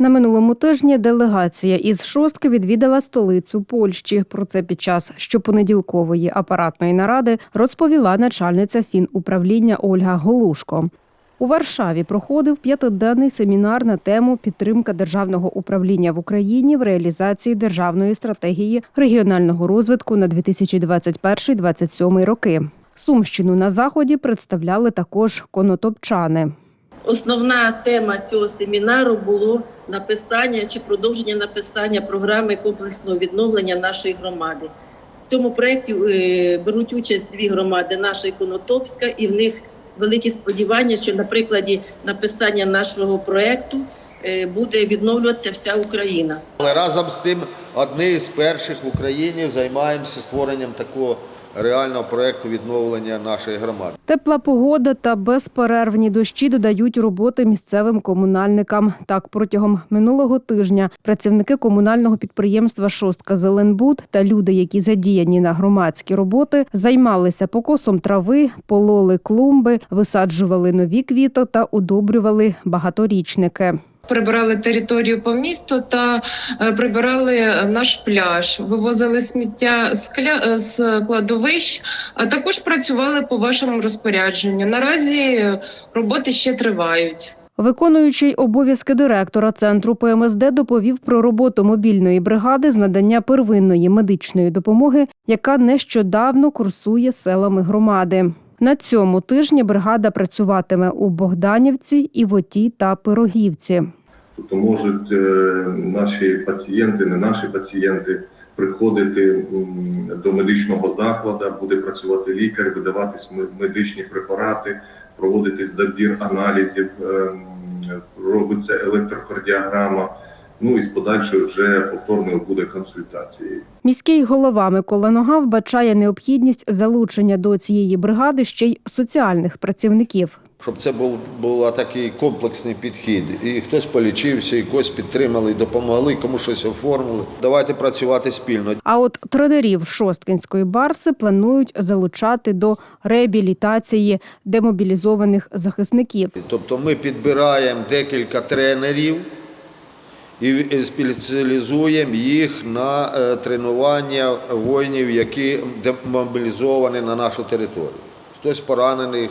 На минулому тижні делегація із шостки відвідала столицю Польщі. Про це під час щопонеділкової апаратної наради розповіла начальниця фінуправління Ольга Голушко. У Варшаві проходив п'ятиденний семінар на тему підтримка державного управління в Україні в реалізації державної стратегії регіонального розвитку на 2021-2027 роки. Сумщину на заході представляли також конотопчани. Основна тема цього семінару було написання чи продовження написання програми комплексного відновлення нашої громади. В цьому проєкті е, беруть участь дві громади: наша і Конотопська, і в них великі сподівання, що на прикладі написання нашого проєкту е, буде відновлюватися вся Україна. Але разом з тим, одні з перших в Україні займаємося створенням такого реального проєкту відновлення нашої громади. Тепла погода та безперервні дощі додають роботи місцевим комунальникам. Так, протягом минулого тижня працівники комунального підприємства Шостка Зеленбуд та люди, які задіяні на громадські роботи, займалися покосом трави, пололи клумби, висаджували нові квіти та удобрювали багаторічники. Прибирали територію по місту та е, прибирали наш пляж, вивозили сміття з кля... з кладовищ, а також працювали по вашому розпорядженню. Наразі роботи ще тривають. Виконуючий обов'язки директора центру ПМСД доповів про роботу мобільної бригади з надання первинної медичної допомоги, яка нещодавно курсує селами громади. На цьому тижні бригада працюватиме у Богданівці, Івоті та Пирогівці. Тобто можуть е, наші пацієнти, не наші пацієнти, приходити до медичного закладу, буде працювати лікар, видаватись медичні препарати, проводитись забір аналізів, ем, робиться електрокардіограма. Ну і з подальшою вже повторною буде консультацією. Міський голова Микола Нога вбачає необхідність залучення до цієї бригади ще й соціальних працівників. Щоб це був, був такий комплексний підхід. І хтось полічився, і когось підтримали, і допомогли, кому щось оформили. Давайте працювати спільно. А от тренерів Шосткинської барси планують залучати до реабілітації демобілізованих захисників. Тобто ми підбираємо декілька тренерів і спеціалізуємо їх на е, тренування воїнів, які демобілізовані на нашу територію. Хтось поранений,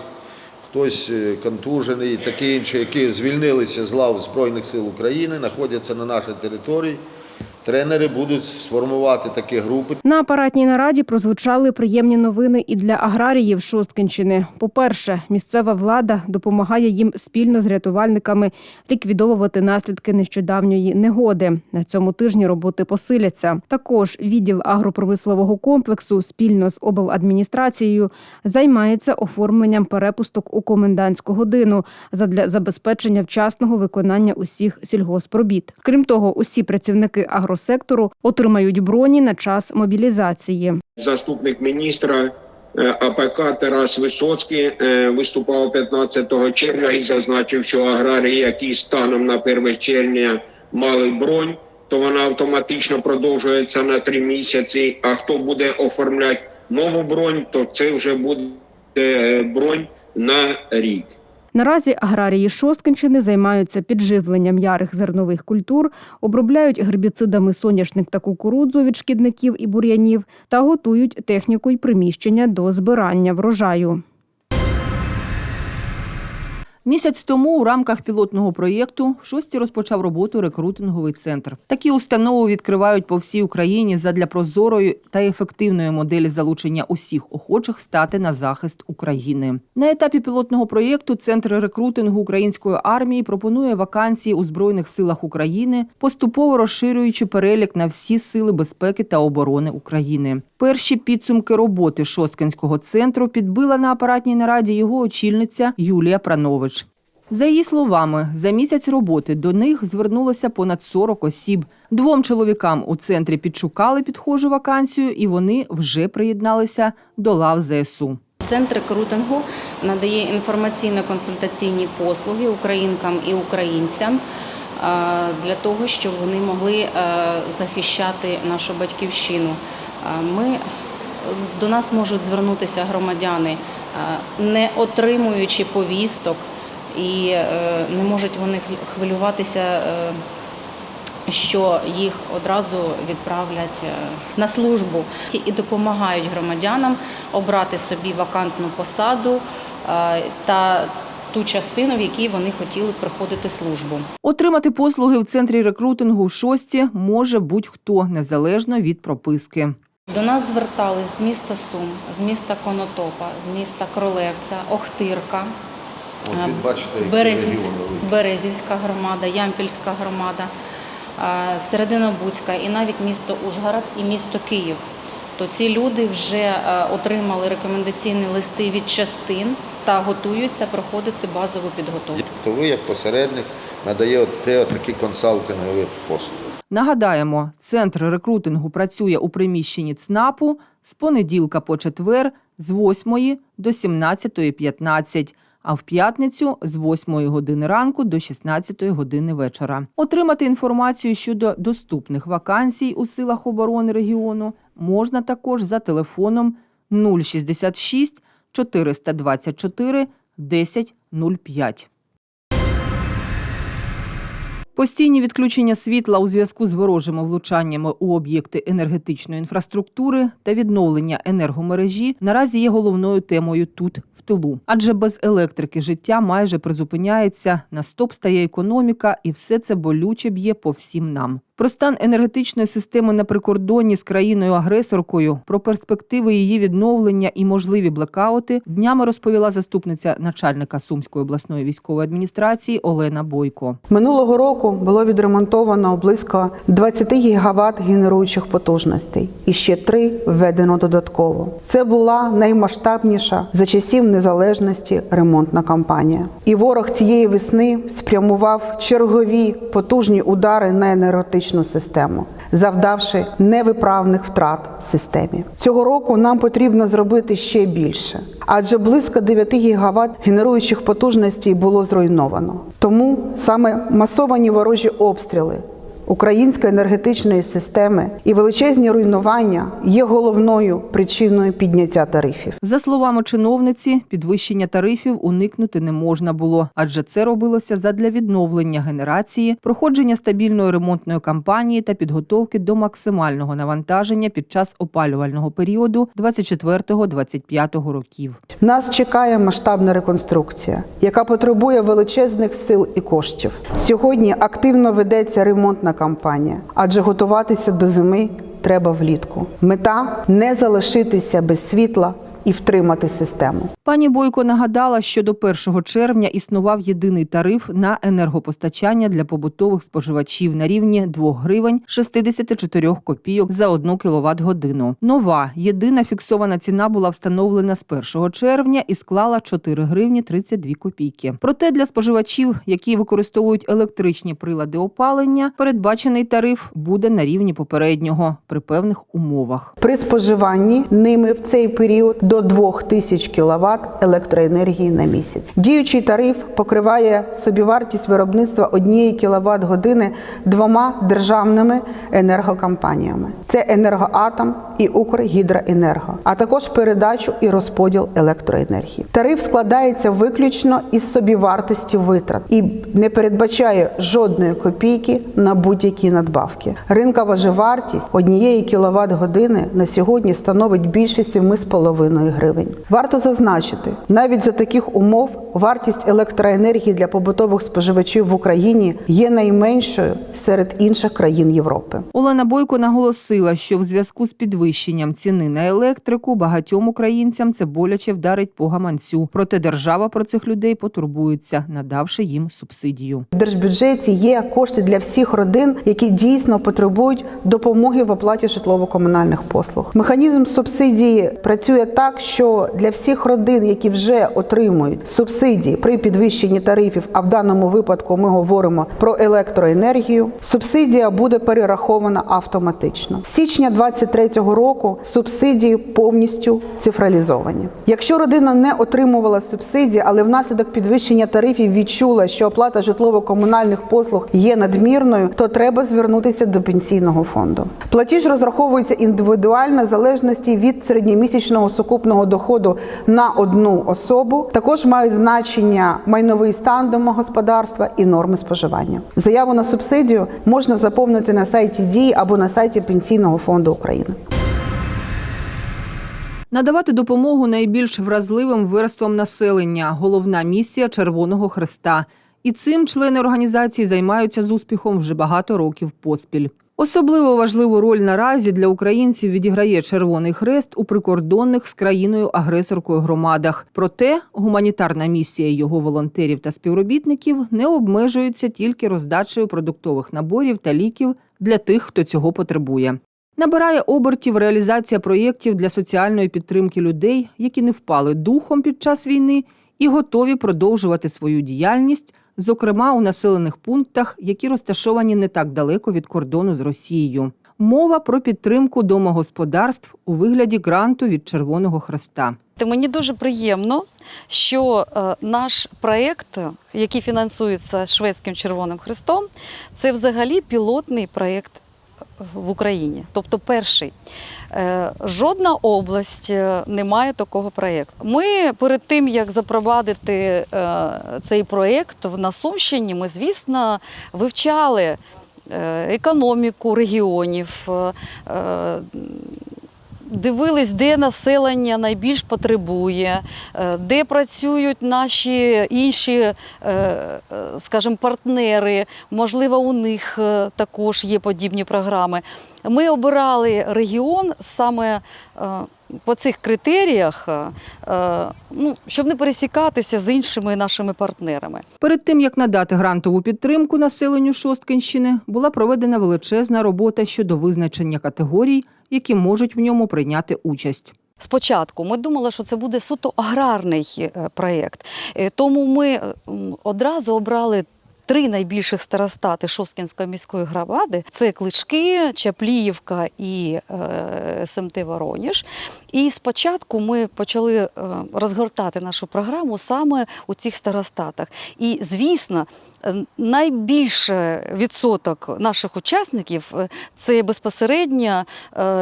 хтось е, контужений, такі інші, які звільнилися з лав Збройних сил України, знаходяться на нашій території. Тренери будуть сформувати такі групи. На апаратній нараді прозвучали приємні новини і для аграріїв Шосткинщини. По-перше, місцева влада допомагає їм спільно з рятувальниками ліквідовувати наслідки нещодавньої негоди. На цьому тижні роботи посиляться. Також відділ агропромислового комплексу спільно з обладміністрацією займається оформленням перепусток у комендантську годину задля забезпечення вчасного виконання усіх сільгоспробіт. Крім того, усі працівники агросектору отримають броні на час мобілізації. заступник міністра е, АПК Тарас Висоцький е, виступав 15 червня і зазначив, що аграрії, які станом на 1 червня мали бронь, то вона автоматично продовжується на 3 місяці. А хто буде оформляти нову бронь, то це вже буде е, бронь на рік. Наразі аграрії Шосткинщини займаються підживленням ярих зернових культур, обробляють гербіцидами соняшник та кукурудзу від шкідників і бур'янів та готують техніку й приміщення до збирання врожаю. Місяць тому у рамках пілотного проєкту в шості розпочав роботу рекрутинговий центр. Такі установи відкривають по всій Україні задля прозорої та ефективної моделі залучення усіх охочих стати на захист України. На етапі пілотного проєкту центр рекрутингу української армії пропонує вакансії у збройних силах України, поступово розширюючи перелік на всі сили безпеки та оборони України. Перші підсумки роботи Шосткинського центру підбила на апаратній нараді його очільниця Юлія Пранович. За її словами, за місяць роботи до них звернулося понад 40 осіб. Двом чоловікам у центрі підшукали підхожу вакансію, і вони вже приєдналися до лав ЗСУ. Центр рекрутингу надає інформаційно-консультаційні послуги українкам і українцям е, для того, щоб вони могли е, захищати нашу батьківщину. Е, Ми до нас можуть звернутися громадяни, не отримуючи повісток, і е, не можуть вони хвилюватися, е, що їх одразу відправлять е, на службу і допомагають громадянам обрати собі вакантну посаду та ту частину, в якій вони хотіли проходити службу. Отримати послуги в центрі рекрутингу в шості може будь-хто незалежно від прописки. До нас звертались з міста Сум, з міста Конотопа, з міста Кролевця, Охтирка, От, Е, бачите, які Березівсь- регіони великі. Березівська громада, Ямпільська громада, Серединобудська і навіть місто Ужгород і місто Київ. То ці люди вже е, отримали рекомендаційні листи від частин та готуються проходити базову підготовку. Тобто ви, як посередник, надаєте такі консалтингові послуги. Нагадаємо, центр рекрутингу працює у приміщенні ЦНАПу з понеділка по четвер з 8 до 17.15, а в п'ятницю з 8 години ранку до 16 години вечора. Отримати інформацію щодо доступних вакансій у силах оборони регіону можна також за телефоном 066 424 1005. Постійні відключення світла у зв'язку з ворожими влучаннями у об'єкти енергетичної інфраструктури та відновлення енергомережі наразі є головною темою тут, в тилу. Адже без електрики життя майже призупиняється, на стоп стає економіка, і все це болюче б'є по всім нам. Про стан енергетичної системи на прикордонні з країною-агресоркою, про перспективи її відновлення і можливі блекаути днями розповіла заступниця начальника Сумської обласної військової адміністрації Олена Бойко. Минулого року було відремонтовано близько 20 гігават генеруючих потужностей, і ще три введено додатково. Це була наймасштабніша за часів незалежності ремонтна кампанія. І ворог цієї весни спрямував чергові потужні удари на енергетичну систему, завдавши невиправних втрат системі. Цього року нам потрібно зробити ще більше, адже близько 9 гігават генеруючих потужностей було зруйновано. Тому саме масовані ворожі обстріли української енергетичної системи і величезні руйнування є головною причиною підняття тарифів. За словами чиновниці, підвищення тарифів уникнути не можна було, адже це робилося задля відновлення генерації, проходження стабільної ремонтної кампанії та підготовки до максимального навантаження під час опалювального періоду 24-25 років. Нас чекає масштабна реконструкція, яка потребує величезних сил і коштів. Сьогодні активно ведеться ремонтна кампанія, адже готуватися до зими треба влітку. Мета не залишитися без світла і втримати систему. Пані Бойко нагадала, що до 1 червня існував єдиний тариф на енергопостачання для побутових споживачів на рівні 2 гривень 64 копійок за 1 кВт годину. Нова єдина фіксована ціна була встановлена з 1 червня і склала 4 гривні 32 копійки. Проте для споживачів, які використовують електричні прилади опалення, передбачений тариф буде на рівні попереднього при певних умовах. При споживанні ними в цей період до 2000 кВт електроенергії на місяць. Діючий тариф покриває собівартість виробництва однієї кВт години двома державними енергокомпаніями: це енергоатом і Укргідроенерго, а також передачу і розподіл електроенергії. Тариф складається виключно із собівартості витрат і не передбачає жодної копійки на будь-які надбавки. Ринкова же вартість однієї кВт години на сьогодні становить більше 7,5 гривень. Варто зазначити, навіть за таких умов вартість електроенергії для побутових споживачів в Україні є найменшою серед інших країн Європи. Олена Бойко наголосила, що в зв'язку з підвищенням ціни на електрику багатьом українцям це боляче вдарить по гаманцю. Проте держава про цих людей потурбується, надавши їм субсидію. В держбюджеті є кошти для всіх родин, які дійсно потребують допомоги в оплаті житлово-комунальних послуг. Механізм субсидії працює так, що для всіх родин, які вже отримують субсидії при підвищенні тарифів, а в даному випадку ми говоримо про електроенергію, субсидія буде перерахована автоматично. З січня 2023 року субсидії повністю цифралізовані. Якщо родина не отримувала субсидії, але внаслідок підвищення тарифів відчула, що оплата житлово-комунальних послуг є надмірною, то треба звернутися до пенсійного фонду. Платіж розраховується індивідуально в залежності від середньомісячного сукупного сукупного доходу на одну особу. Також мають значення майновий стан домогосподарства і норми споживання. Заяву на субсидію можна заповнити на сайті дії або на сайті Пенсійного фонду України. Надавати допомогу найбільш вразливим верствам населення головна місія Червоного Хреста. І цим члени організації займаються з успіхом вже багато років поспіль. Особливо важливу роль наразі для українців відіграє Червоний Хрест у прикордонних з країною-агресоркою громадах. Проте гуманітарна місія його волонтерів та співробітників не обмежується тільки роздачею продуктових наборів та ліків для тих, хто цього потребує. Набирає обертів реалізація проєктів для соціальної підтримки людей, які не впали духом під час війни і готові продовжувати свою діяльність, зокрема у населених пунктах, які розташовані не так далеко від кордону з Росією. Мова про підтримку домогосподарств у вигляді гранту від Червоного Хреста. Та Мені дуже приємно, що е, наш проєкт, який фінансується Шведським Червоним Хрестом, це взагалі пілотний проєкт в Україні, тобто перший. Е, Жодна область е, не має такого проєкту. Ми перед тим, як запровадити е, цей проєкт на Сумщині, ми, звісно, вивчали економіку регіонів, дивились, де населення найбільш потребує, е, де працюють наші інші, е, е, скажімо, партнери. Можливо, у них також є подібні програми. Ми обирали регіон саме е, по цих критеріях, е, е, ну, щоб не пересікатися з іншими нашими партнерами. Перед тим як надати грантову підтримку населенню Шосткинщини, була проведена величезна робота щодо визначення категорій, які можуть в ньому прийняти участь. Спочатку ми думали, що це буде суто аграрний проєкт, тому ми одразу обрали. Три найбільших старостати Шосткінської міської громади це Клички, Чапліївка і е, СМТ Вороніж. І спочатку ми почали е, розгортати нашу програму саме у цих старостатах. І, звісно, е, найбільше відсоток наших учасників е, це безпосередньо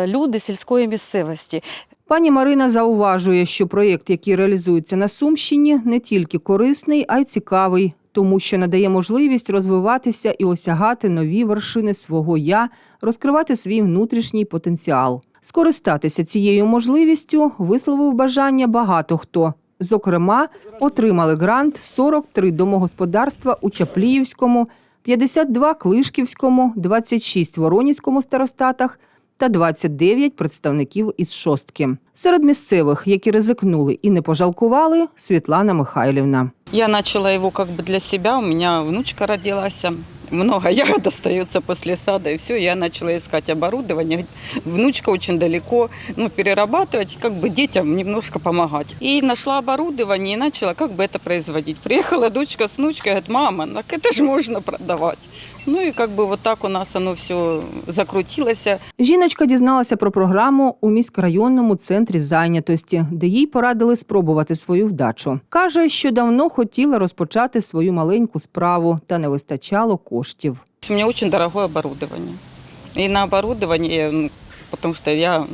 люди сільської місцевості. Пані Марина зауважує, що проєкт, який реалізується на Сумщині, не тільки корисний, а й цікавий, тому що надає можливість розвиватися і осягати нові вершини свого я, розкривати свій внутрішній потенціал. Скористатися цією можливістю висловив бажання багато хто. Зокрема, отримали грант 43 домогосподарства у Чапліївському, 52 Клишківському, 26 Воронізькому старостатах та 29 представників із шостки. Серед місцевих, які ризикнули і не пожалкували, Світлана Михайлівна. Я почала його как бы для себе. У мене внучка родилась Много ягод остается после сада, и все. Я начала искать оборудование. Внучка очень далеко, ну, перерабатывать, как бы детям немножко помогать. И нашла оборудование и начала как бы это производить. Приехала дочка с внучкой, говорит, мама, так это же можно продавать. Ну и как бы вот так у нас оно все закрутилось. Жіночка дізналася про програму у міськрайонному центрі зайнятості, де їй порадили спробувати свою вдачу. Каже, що давно хотіла розпочати свою маленьку справу, та не вистачало коштів. У меня очень дорогое оборудование. И на оборудование, ну, потому что я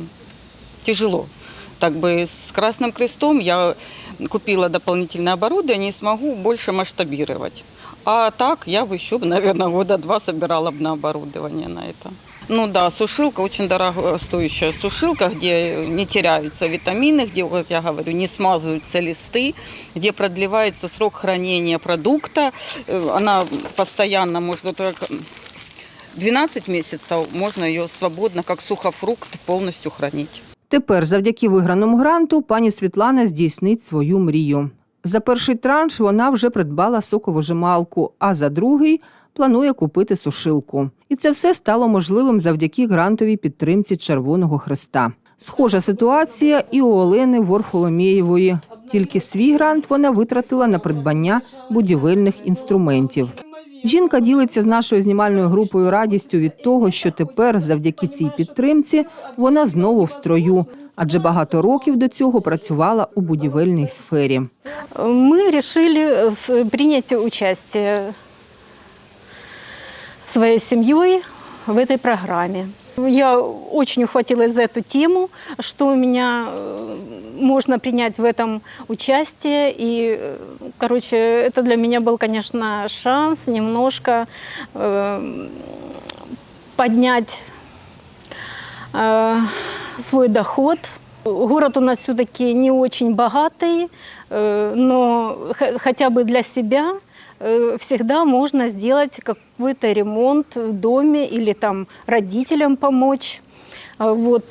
тяжело. Так бы с Красным Крестом я купила дополнительное оборудование и смогу больше масштабировать. А так я бы еще, наверное, года два собирала бы на оборудование на это. Ну да, сушилка очень дорогостоящая сушилка, где не теряются витамины, где, вот я говорю, не смазываются листы, где продлевается срок хранения продукта. Э, Она постоянно может так 12 месяцев можно ее свободно, как сухофрукт, полностью хранить. Тепер, завдяки виграному гранту, пані Світлана здійснить свою мрію. За перший транш вона вже придбала соковижималку, а за другий планує купити сушилку. І це все стало можливим завдяки грантовій підтримці Червоного Хреста. Схожа ситуація і у Олени Ворфоломєєвої. Тільки свій грант вона витратила на придбання будівельних інструментів. Жінка ділиться з нашою знімальною групою радістю від того, що тепер, завдяки цій підтримці, вона знову в строю, адже багато років до цього працювала у будівельній сфері. мы решили с- принять участие своей семьей в этой программе. Я очень ухватилась за эту тему, что у меня э, можно принять в этом участие. И, э, короче, это для меня был, конечно, шанс немножко э, поднять э, свой доход. Город у нас все-таки не очень богатый, э, но хотя бы для себя э, всегда можно сделать какой-то ремонт в доме или там родителям помочь. А Вот.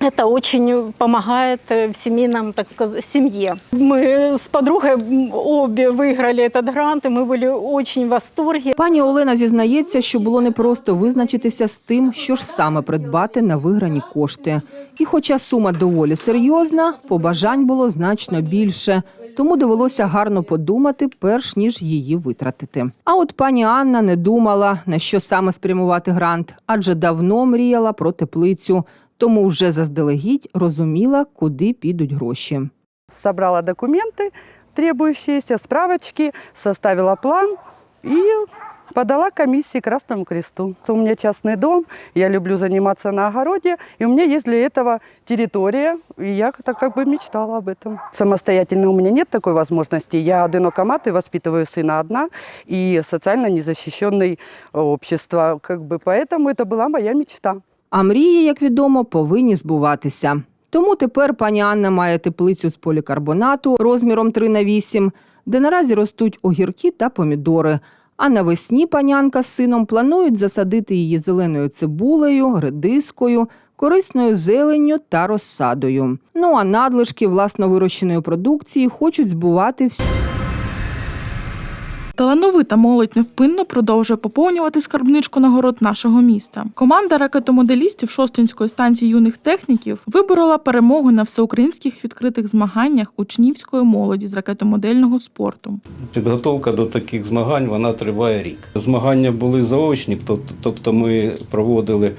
Это очень помогает э, в семейном, так сказать, семье. Мы с подругой м, обе выиграли этот грант, и мы были очень в восторге. Пані Олена зізнається, що було непросто визначитися з тим, що ж саме придбати на виграні кошти. І хоча сума доволі серйозна, побажань було значно більше. Тому довелося гарно подумати, перш ніж її витратити. А от пані Анна не думала, на що саме спрямувати грант, адже давно мріяла про теплицю, тому вже заздалегідь розуміла, куди підуть гроші. собрала документи, требующиеся, справочки, составила план и подала комиссии Красному Кресту. У меня частный дом, я люблю заниматься на огороде, и у меня есть для этого территория, и я так как бы мечтала об этом. Самостоятельно у меня нет такой возможности. Я одинока мать и воспитываю сына одна, и социально незащищенное общество. Как бы, поэтому это была моя мечта. А мрії, як відомо, повинні збуватися. Тому тепер пані Анна має теплицю з полікарбонату розміром 3 на 8, де наразі ростуть огірки та помідори. а навесні панянка з сином планують засадити її зеленою цибулею, редискою, корисною зеленню та розсадою. Ну а надлишки власно вирощеної продукції хочуть збувати всі. Талановита молодь невпинно продовжує поповнювати скарбничку нагород нашого міста. Команда ракетомоделістів Шостинської станції юних техніків виборола перемогу на всеукраїнських відкритих змаганнях учнівської молоді з ракетомодельного спорту. Підготовка до таких змагань вона триває рік. Змагання були заочні, тобто ми проводили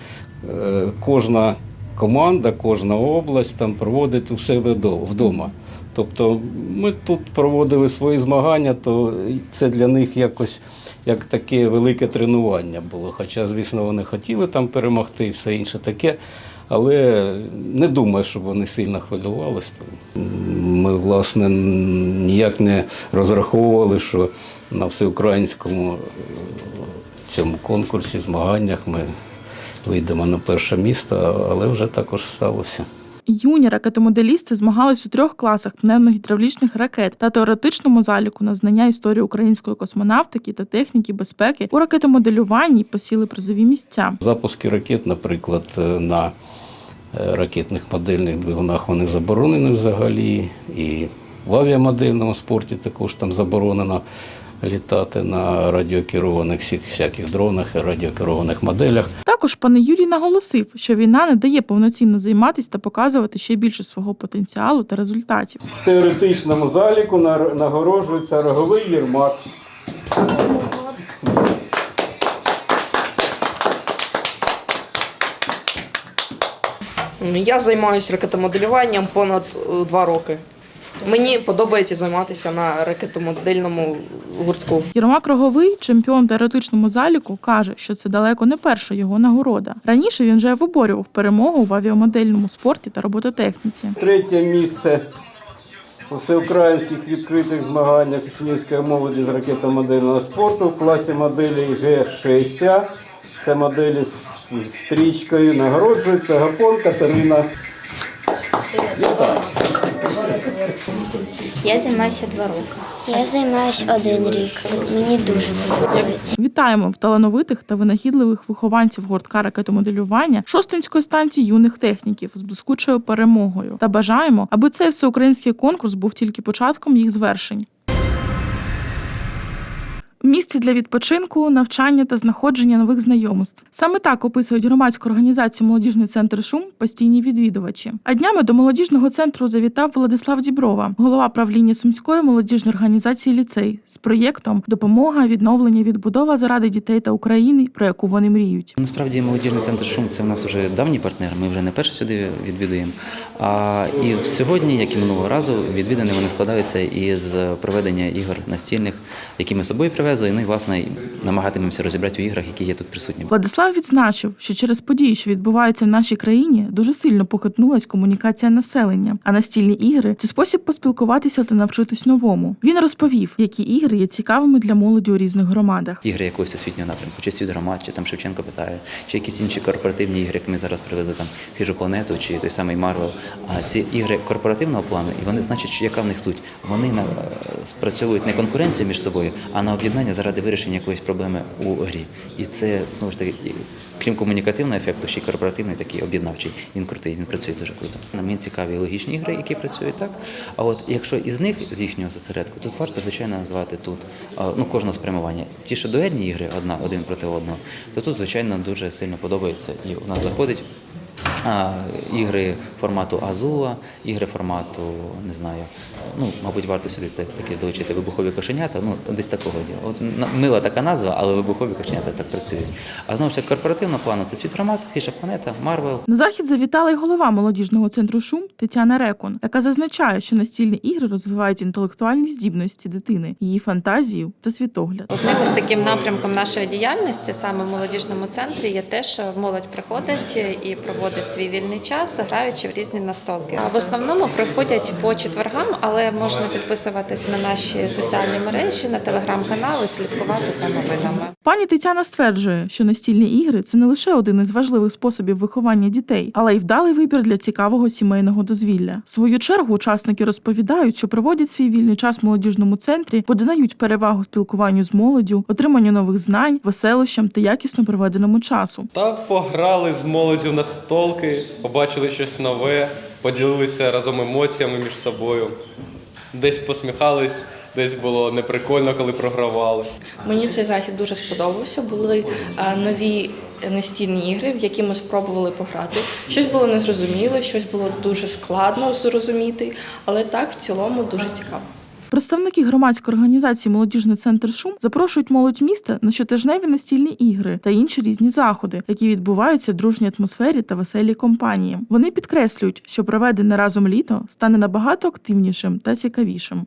е, кожна команда, кожна область там проводить у себе до- вдома. Тобто ми тут проводили свої змагання, то це для них якось як таке велике тренування було. Хоча, звісно, вони хотіли там перемогти і все інше таке. Але не думаю, щоб вони сильно хвилювалися. Ми, власне, ніяк не розраховували, що на всеукраїнському е, цьому конкурсі, змаганнях ми вийдемо на перше місце, але вже також сталося. Юні ракетомоделісти змагались у трьох класах пневмогідравлічних ракет та теоретичному заліку на знання історії української космонавтики та техніки безпеки у ракетомоделюванні посіли призові місця. Запуски ракет, наприклад, е, на е, ракетних модельних двигунах вони заборонені взагалі. І в авіамодельному спорті також там заборонено літати на радіокерованих всіх всяких дронах і радіокерованих моделях. Також пан Юрій наголосив, що війна не дає повноцінно займатися та показувати ще більше свого потенціалу та результатів. В теоретичному заліку нагороджується роговий Єрмак. Я займаюся ракетомоделюванням понад е, два роки. Мені подобається займатися на ракетомодельному гуртку. Єрмак Роговий, чемпіон в теоретичному заліку, каже, що це далеко не перша його нагорода. Раніше він вже виборював перемогу в авіамодельному спорті та робототехніці. Третє місце у всеукраїнських відкритих змаганнях учнівської молоді з ракетомодельного спорту в класі моделі Г6. Це моделі з з стрічкою. Нагороджується Гапон Катерина. Вітаю. Я займаюся два роки. Я займаюся один рік. Мені дуже подобається. Вітаємо в талановитих та винахідливих вихованців гуртка ракетомоделювання Шостинської станції юних техніків з блискучою перемогою та бажаємо, аби цей всеукраїнський конкурс був тільки початком їх звершень. Місце для відпочинку, навчання та знаходження нових знайомств. Саме так описують громадську організацію Молодіжний центр Шум постійні відвідувачі. А днями до молодіжного центру завітав Владислав Діброва, голова правління Сумської молодіжної організації ліцей з проєктом Допомога, відновлення, відбудова заради дітей та України, про яку вони мріють. Насправді молодіжний центр Шум це у нас вже давній партнер. Ми вже не перше сюди відвідуємо. А і сьогодні, як і минулого разу, відвідини вони складаються із проведення ігор настільних, які ми собою привезли. Привезли. Ну і власне намагатимемося розібрати у іграх, які є тут присутні. Владислав відзначив, що через події, що відбуваються в нашій країні, дуже сильно похитнулась комунікація населення. А настільні ігри це спосіб поспілкуватися та навчитись новому. Він розповів, які ігри є цікавими для молоді у різних громадах. Ігри якогось освітнього напрямку, чи світ громад, чи там Шевченко питає, чи якісь інші корпоративні ігри, як ми зараз привезли там хижу планету, чи той самий Марвел. А ці ігри корпоративного плану, і вони значить, яка в них суть? Вони на спрацьовують не конкуренцію між собою, а на об'єднання заради вирішення якоїсь проблеми у грі. І це знову ж таки. Крім комунікативного ефекту, ще й корпоративний такий об'єднавчий. Він крутий, він працює дуже круто. Мені цікаві логічні ігри, які працюють так. А от якщо із них, з їхнього зосередку, тут варто звичайно назвати тут ну кожного спрямування. Ті, що дуельні ігри, одна один проти одного, то тут звичайно дуже сильно подобається. І у нас заходить а, ігри формату Азула, ігри формату, не знаю, ну, мабуть, варто сюди та- таки долучити вибухові кошенята, ну, десь такого діла. От мила така назва, але вибухові кошенята так працюють. А знову ж таки, корпоративного плану це світ громад, хиша планета, Марвел. На захід завітала й голова молодіжного центру Шум Тетяна Рекон, яка зазначає, що настільні ігри розвивають інтелектуальні здібності дитини, її фантазію та світогляд. Одним із таким напрямком нашої діяльності саме в молодіжному центрі є те, що молодь приходить і проводить свій вільний час, граючи в різні настолки. А в основному приходять по четвергам, але можна підписуватися на наші соціальні мережі, на телеграм-канали, слідкувати за новинами. Пані Тетяна стверджує, що настільні ігри це не лише один із важливих способів виховання дітей, але й вдалий вибір для цікавого сімейного дозвілля. В свою чергу учасники розповідають, що проводять свій вільний час в молодіжному центрі, бо дають перевагу спілкуванню з молоддю, отриманню нових знань, веселощам та якісно проведеному часу. Та пограли з молоддю на столки, побачили щось нове, поділилися разом емоціями між собою. Десь посміхались, десь було неприкольно, коли програвали. Мені цей захід дуже сподобався. Були е, нові настільні ігри, в які ми спробували пограти. Щось було незрозуміло, щось було дуже складно зрозуміти, але так в цілому дуже цікаво. Представники громадської організації Молодіжний центр Шум запрошують молодь міста на щотижневі настільні ігри та інші різні заходи, які відбуваються в дружній атмосфері та веселій компанії. Вони підкреслюють, що проведене разом літо стане набагато активнішим та цікавішим.